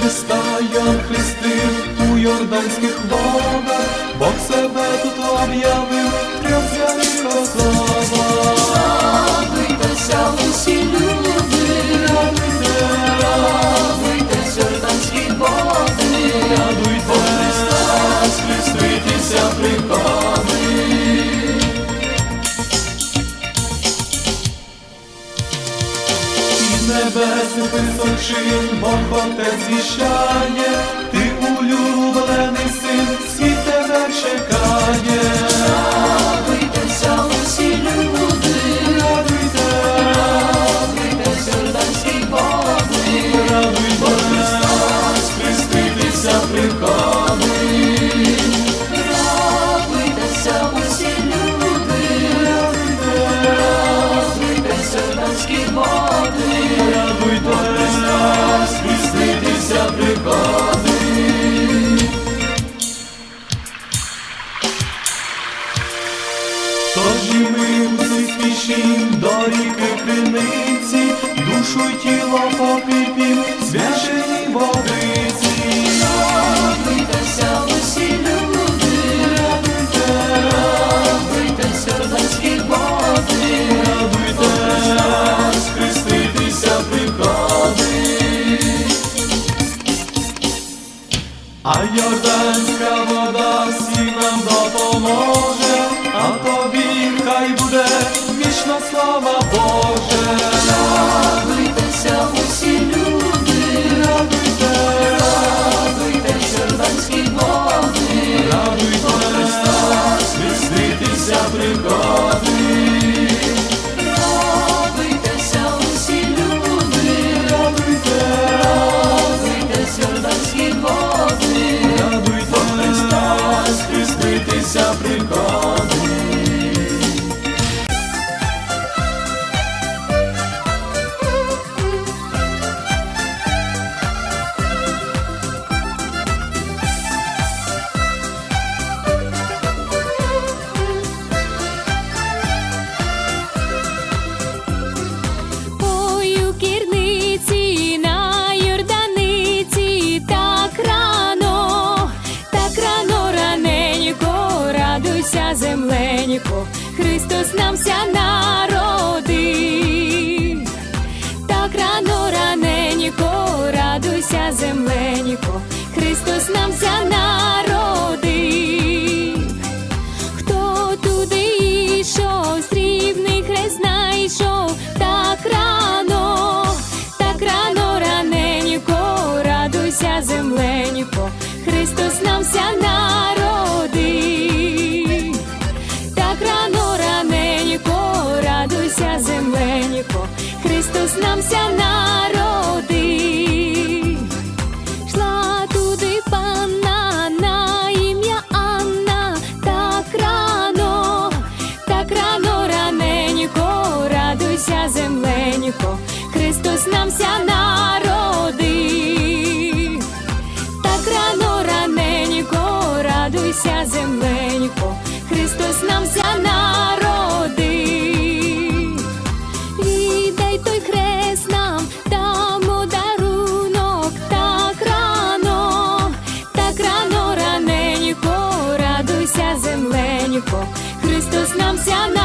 Христа я хрестив у Йорданських водах, Бог себе. Із небесних височин Бог Отець звіщає, ти улюблений син, світ тебе чекає. радуйтеся усі люди, Радуйте, радуйтесь, Йорданські води, радуйтесь, хреститися приходить. радуйтеся усі люди, радуйтесь, Йорданські води, Радуйтесь, хреститися приходить. Тож і ми успішім до ріки криниці, душу й тіло покипім, А йорданська вода всім нам допоможе, а тобі хай буде вічна слава Боже. Христос нам ся народив. Так рано раненько, радуйся, земленько, Христос нам ся народив. Хто туди йшов, срібний хрест знайшов, так рано, так рано раненько, радуйся, земленько, Христос нам ся народив. Христос нам ся народив. Шла туди панна на ім'я Анна, так рано, так рано раненько, радуйся, земленько, Христос нам ся народив. Так рано раненько, радуйся, земленько, Христос нам ся народив. Рано